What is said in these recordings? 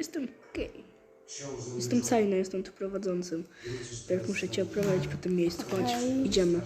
jestem gej. Jestem cajny, jestem tu prowadzącym. Tak muszę cię oprowadzić po tym miejscu. Chodź, Okej. idziemy.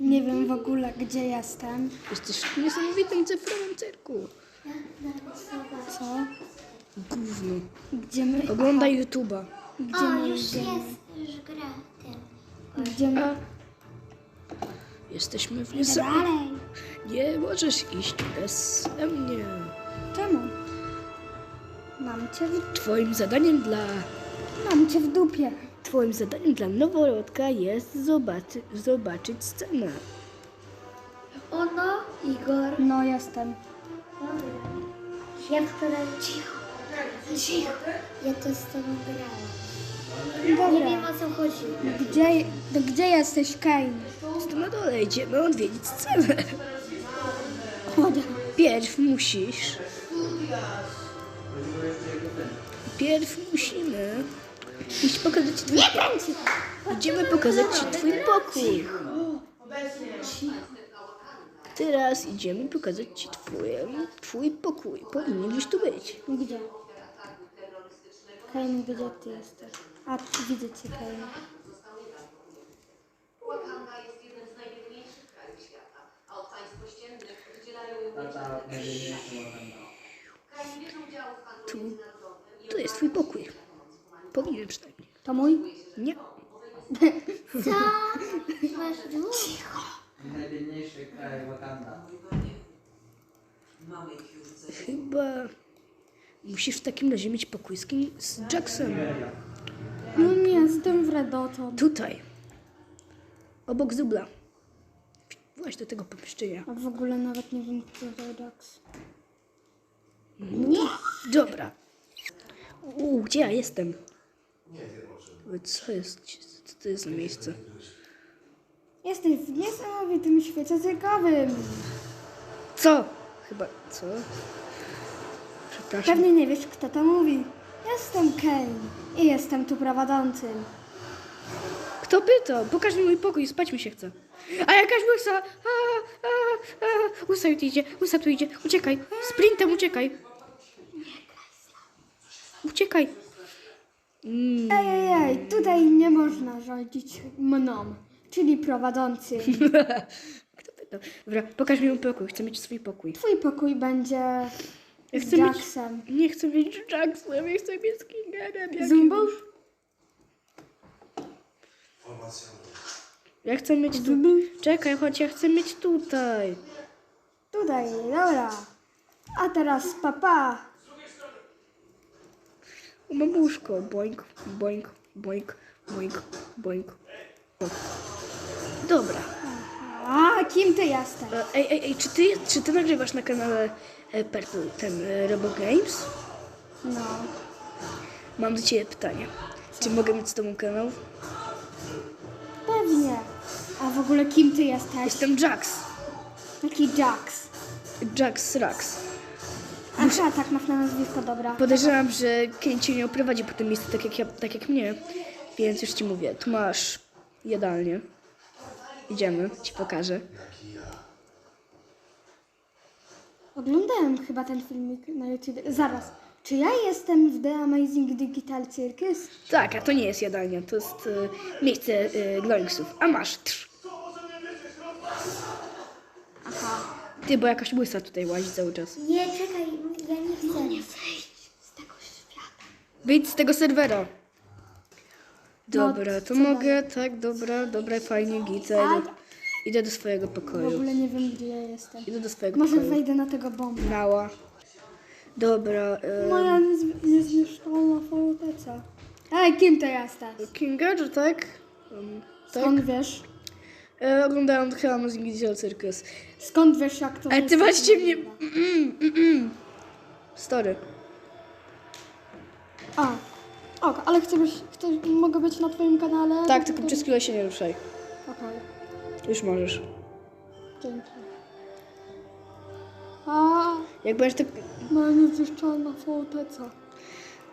Nie wiem w ogóle, gdzie jestem. Jesteś w niesamowitym cyfrowym cyrku. Co? Gówno. Gdzie my... Oglądaj YouTube'a. Gdzie O, my już idziemy? jest, już gra ten. Gdzie my... A jesteśmy w niesamowitym... Dalej. Nie możesz iść bez mnie. Czemu? Mam cię w... Twoim zadaniem dla... Mam cię w dupie. Twoim zadaniem dla noworodka jest zobaczy, zobaczyć scenę. Ono, Igor. No, jestem. Ja wczoraj cicho. Cicho. Ja to z tobą grałam. Nie wiem o co chodzi. Gdzie, gdzie jesteś, Kane? Tu na dole idziemy odwiedzić scenę. Chodzę. Pierw musisz... Pierw musimy iść pokazać ci twój pokój. Idziemy pokazać ci twój pokój. Teraz idziemy pokazać ci twój, twój pokój. Powinieneś tu być. Gdzie? Kane, gdzie ty jesteś? A, widzę cię, Kane. Wakanda jest jednym z najbiedniejszych krajów świata, a od państw ościennych wydzielają ją Tata najbiedniejszy Wakanda. Kraj nie bierze udziału w handlu Tu, tu jest twój pokój. Powinien przynajmniej. To mój? Nie. Co? Masz dwóch? Cicho. Najbiedniejszy kraj Wakanda. Chyba musisz w takim razie mieć pokój z, kim, z Jacksem. No nie, jestem w Redoton. Tutaj. Obok Zubla. Właź do tego pomieszczenia. A w ogóle nawet nie wiem, kto to Jax. Dobra. Uuu, gdzie ja jestem? Co jest? Co to jest za miejsce? Jesteś w niesamowitym świecie cyrkowym. Co? Chyba, co? Przepraszam. Pewnie nie wiesz, kto to mówi. Jestem Kane i jestem tu prowadzącym. Kto pytał? Pokaż mi mój pokój, spać mi się chce. A jakaś łysa! A, a, a. Łysa tu idzie, łysa tu idzie. Uciekaj, sprintem uciekaj. Uciekaj. Mm. Ej, ej, ej, tutaj nie można rządzić mną, czyli prowadzącym. Kto pytał? Dobra, pokaż mi mój pokój, chcę mieć swój pokój. Twój pokój będzie Ja z chcę mieć, Jacksem. nie chcę mieć z Jacksem, ja chcę mieć z Kingerem. jakimś. Zumbą? Ja chcę mieć tu. Czekaj, chodź, ja chcę mieć tutaj. Tutaj, dobra. A teraz papa. Mam łóżko. Boink, boink, boink, boink, boink. Dobra. A, kim ty jesteś? E, Ej, ej, ej, czy ty, czy ty nagrywasz na kanale e, Purple, ten e, Robo Games? No. Mam do ciebie pytanie. Czy mogę mieć z tobą kanał? Pewnie. A w ogóle kim ty jesteś? Jestem Jax. Taki Jax. Jax Rax. A trzeba tak masz na nazwisko, dobra. Podejrzewam, że cię nie oprowadzi po tym miejscu tak jak, ja, tak jak mnie. Więc już ci mówię, tu masz jadalnię. Idziemy, ci pokażę. Oglądałem chyba ten filmik na YouTube. Zaraz. Czy ja jestem w The Amazing Digital Circus? Tak, a to nie jest jadalnia, to jest e, miejsce e, gloringsów. A masz. Trz. Aha. Ty, bo jakaś łysa tutaj łazi cały czas. Nie, czekaj, ja nie chcę. Nie wyjść z tego świata. Wyjdź z tego serwera. No, Dobra, to co mogę, tak, dobra, dobra, fajnie. A- Idę, idę do swojego W pokoju. ogóle nie wiem, gdzie ja jestem. Idę do swojego Może pokoju. wejdę na tego bomba. Nała. Dobra, e, Moja niez- niezniszczalna forteca. Ej, kim ty jesteś? Kinga, tak? Um, tak? Skąd wiesz? E, oglądałem chyba Amazing Digital Circus. Skąd wiesz, jak to Ale ty właśnie mnie... Mm, mm, mm. Story. A, ok, ale chcę być, chcę, mogę być na twoim kanale? Tak, tylko przez chwilę się nie ruszaj. Okej, Już możesz. dzięki. A, Jak będziesz tak... moja niezniszczalna forteca.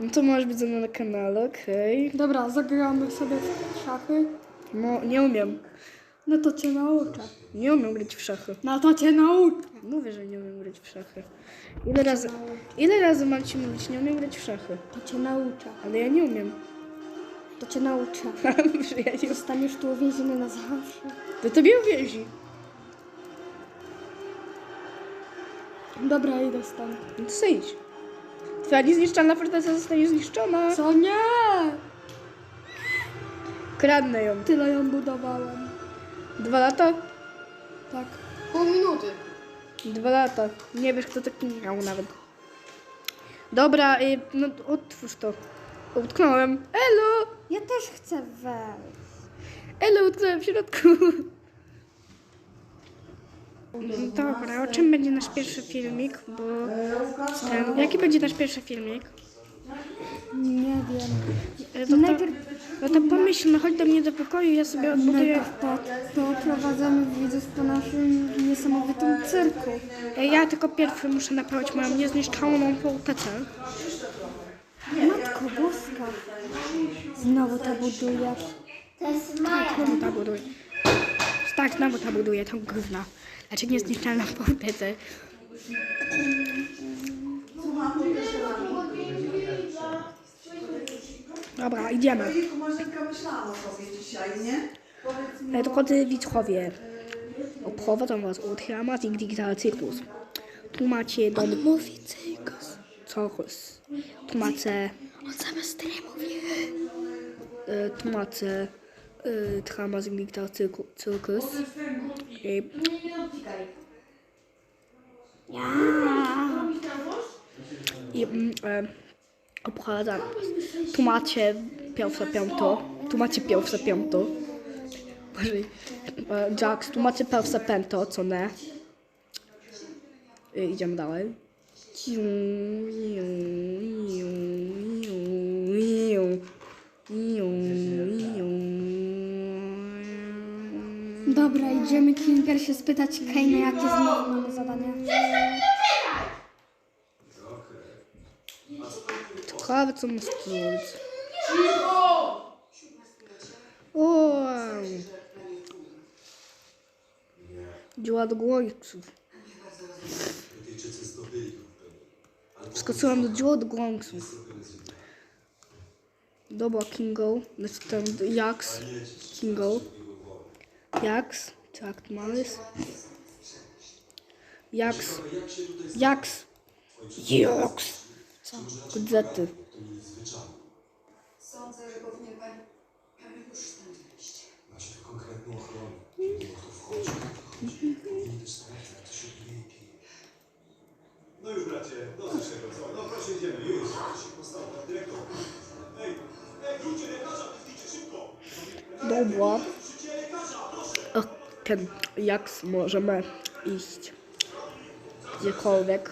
No to możesz być ze mną na kanale, okej. Dobra, zagramy sobie w szachy. No, nie umiem. No to cię nauczę. Nie umiem grać w szachy. No to cię nauczę. Mówię, że nie umiem grać w szachy. Ile razy, ile razy mam ci mówić, nie umiem grać w szachy? To cię nauczę. Ale ja nie umiem. To cię nauczę. Że ja nie Zostaniesz tu uwięziony na zawsze. To tobie uwięzi. Dobra, idę stąd. No to sejdź. Twoja niezniszczalna forteca zostanie zniszczona. Co nie? Kradnę ją. Tyle ją budowałem. Dwa lata? Tak. Pół minuty. Dwa lata. Nie wiesz, kto taki miał nawet. Dobra, y, no otwórz to. Utknąłem. Elo! Ja też chcę wejść. Elo, utknąłem w środku. Dobra, o czym będzie nasz pierwszy filmik? Bo ten, jaki będzie nasz pierwszy filmik? Nie wiem. No to, Najpierw, no to pomyślmy, chodź do mnie do pokoju, ja sobie odbuduję. najpierw po, poprowadzamy widzów po naszym niesamowitym cyrku. E, Ja tylko pierwszy muszę naprawić moją niezniszczalną fortecę. Matko Boska. Znowu to budujesz. To jest moja. Znowu ta buduje. Tak, znowu ta buduje, tą gówna. Znaczy niezniszczalną fortecę. Dobra, idziemy. Ojejku, Marzenka o sobie dzisiaj, nie? Powiedz mi, E, Drodzy widzowie, oprowadzam was od Hermatik Digital Circus. Tu macie dom... mówi cirkus. Circus. Tu macie... On zamiast tyle mówi. E, Tu macie... e, Hermatik Digital Circu- Circus. I... I mm, e. Tu macie pierwsze piąto. Tu macie pierwsze piąto. Boże, e, Jax, tu macie pierwsze pęto, co nie? I idziemy dalej. Iu, iu, iu, iu, iu, iu. Dobra, idziemy Klinger się spytać Kane, jakie znowu mamy zadanie. Ciekawe, co ma zrobić. O! Działa do głońców. Wskoczyłam do działa do głońców. Dobra, Kingo. Znaczy ten Jax. Kingo. Jax. Tak, tu mamy. Jax. Jax. Jax. Kudzety. No ten, jak możemy iść gdziekolwiek.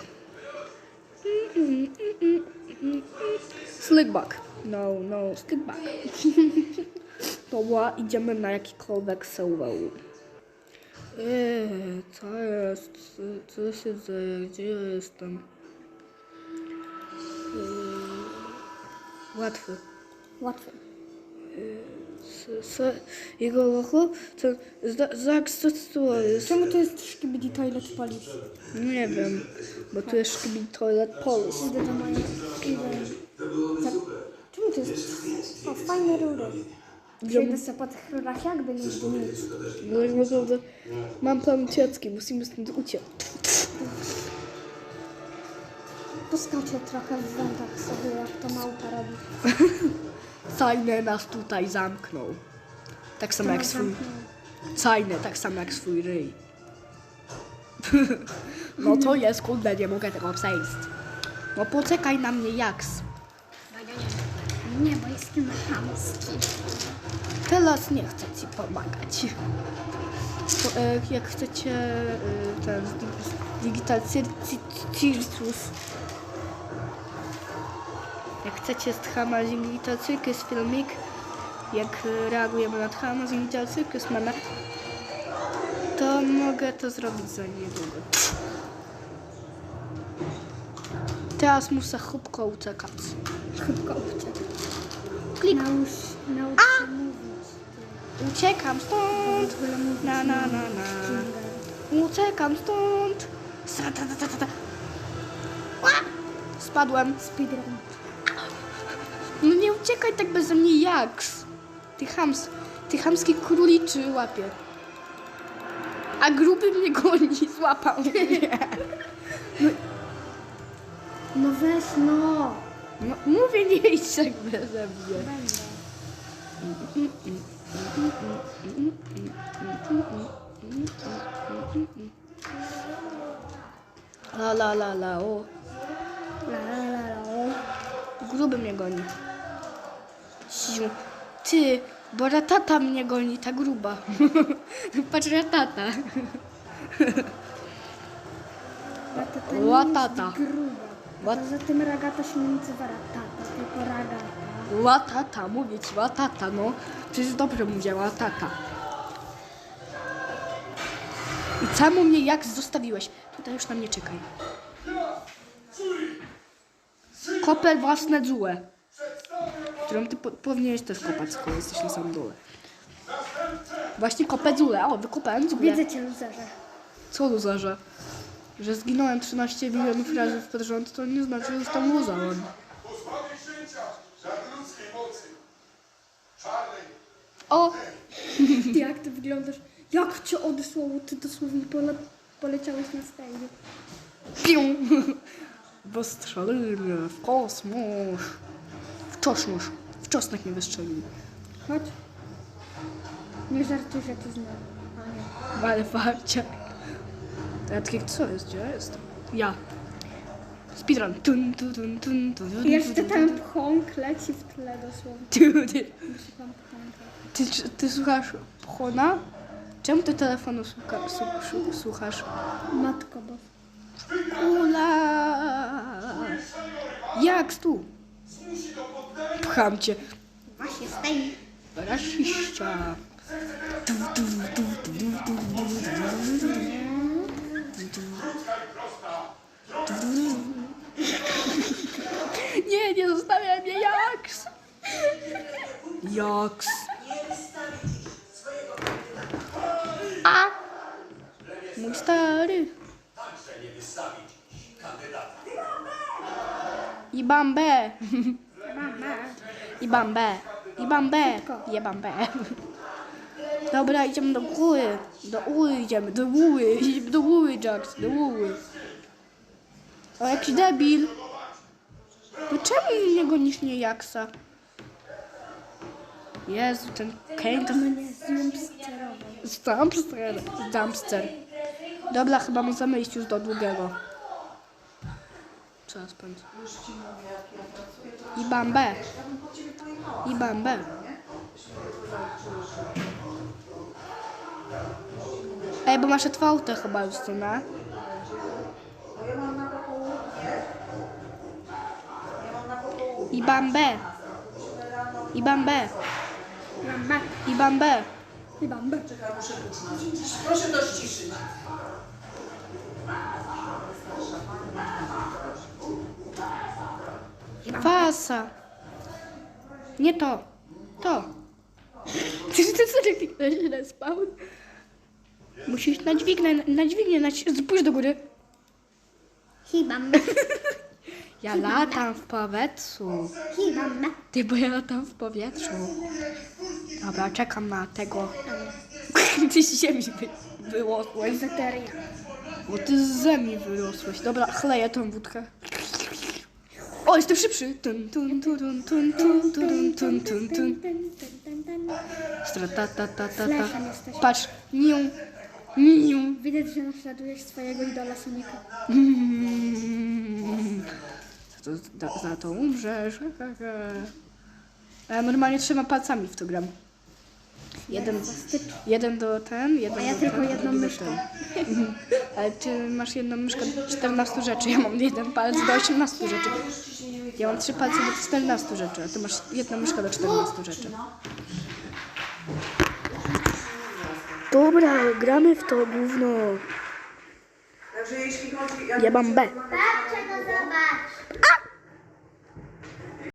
Slickback. No, no, slickback. Dobra, idziemy na jakikolwiek serwer. Eee, co jest? Co, się dzieje? Gdzie ja jestem? Eee, łatwy. Łatwe. Jego logo? To, za, za, co to jest? Czemu to jest Szkibidi Toilet Police? Nie wiem, bo tu jest Szkibi Toilet Police. Idę do mojej. Czemu to jest? O, fajne rury. Przejdę sobie po tych rurach jakby nigdy nic. No tak naprawdę mam plan ucieczki, musimy stąd uciec. Poskaczę trochę w wędach sobie, jak to małpa robi. Cajny nas tutaj zamknął. Tak samo jak swój... Cajny, tak samo jak swój ryj. No to jest, kurde, nie mogę tego przejść. No poczekaj na mnie, Jaks. Nie, bo jestem chamski. Teraz nie chcę ci pomagać. To, e, jak chcecie e, ten dig- Digital Cir- Ci- Circus jak chcecie z Trama Digital Circus filmik jak reagujemy na Trama Digital Circus meme to mogę to zrobić za niedługo. Teraz muszę szybko uciekać. Uciekł. Naucz, naucz się mówić. Uciekam stąd. Na, na, na, na. Uciekam stąd. Sa, ta, ta, ta, ta, ta. Ła! Spadłem. Speedrun. No uciekaj tak beze mnie, jaks. Ty chams, ty chamski króliczy łapie. A gruby mnie goni, złapał mnie. No weź no. No, mówię, nie idź tak mnie. La la la la o. La, la, la, la, o. Gruby mnie goni. Ty, bo ratata mnie goni, ta gruba. Patrz, ratata. Ratata nie Łatata. jest gruba. Łat- Poza tym ragata się nie nazywa ratata, tylko ragata. Łatata, mówię ci, łatata, no. Przecież dobrze mówię, łatata. I czemu mnie jak zostawiłeś? Tutaj już na mnie czekaj. Kopel własne dzule. Którą ty po powinieneś też kopać, skoro jesteś na samym dole. Właśnie kopę dzule. O, wykopałem dzule. Widzę cię, luzerze. Co luzerze? Że zginąłem 13 milionów razy pod rząd, to nie znaczy, że jestem luzerem. Pozbawię księcia nadludzkiej mocy. Czarnej. O! Ty jak ty wyglądasz? Jak cię odesłało? Ty dosłownie pole, poleciałeś na stajnie. Pią! Wystrzelimy w kosmos. W czosnusz. W czosnek mnie wystrzelił. Chodź. Nie żartuj, że ty znam. Ale farcia. Ja takie, co jest? Gdzie ja jestem? Ja. Speedrun. Tun, tun, tun, tun, tun, tun, Jeszcze tun, ten pchąg leci w tle dosłownie. tun, ty, pchąga. ty, ty słuchasz Pchona? Czemu ty telefonu słucha, su, su, słuchasz? Matko, bo... Ula! Jak tu? Pcham cię. Właśnie staj. Rasiścia. Nie, nie zostawiaj mnie, Jaks! Jaks! A! Mój stary! I bambę! I bambę! I bambę! Je bambę! Dobra, idziemy do góry. Do góry idziemy, do góry. Idziemy do góry, Jax, do góry. O, jakiś debil. No czemu nie gonisz nie Jaksa? Jezu, ten Kane to. Dumpster. Dumpster. Dobra, chyba możemy iść już do długiego. Coraz prędzej. I bambę. I bambę. Ej, bo masz otwarte chyba Justyna. I bambę. I bambę. I bambę. I bambę. Proszę do Fasa. Nie to. To. Ty, ty sobie kliknąłeś na spawn? Musisz na dźwignę, na dźwignię, na, spójrz do góry. Hibamba. Ja latam w powietrzu. Hibamba. Ty, bo ja latam w powietrzu. Dobra, czekam na tego. Ty z ziemi wy, wyrosłeś. Bo ty z ziemi wyrosłeś. Dobra, chleję tą wódkę. O, jestem szybszy! Tun, tun, turun, tun, Patrz! Niu! Niu! Widać, że naśladujesz swojego idola Sonika. Hmm. Za to- Za, to umrzesz. Normalnie trzema palcami w to gram. Jeden, jeden do ten, jeden A ja do tylko ten, jedną drugi Ale ty masz jedną myszkę do 14 rzeczy, ja mam jeden palec do 18 rzeczy. Ja mam trzy palce do 14 rzeczy, a ty masz jedną myszkę do 14 rzeczy. Dobra, gramy w to gówno. Także jeśli chodzi... Ja mam B. Babcia, no zobacz.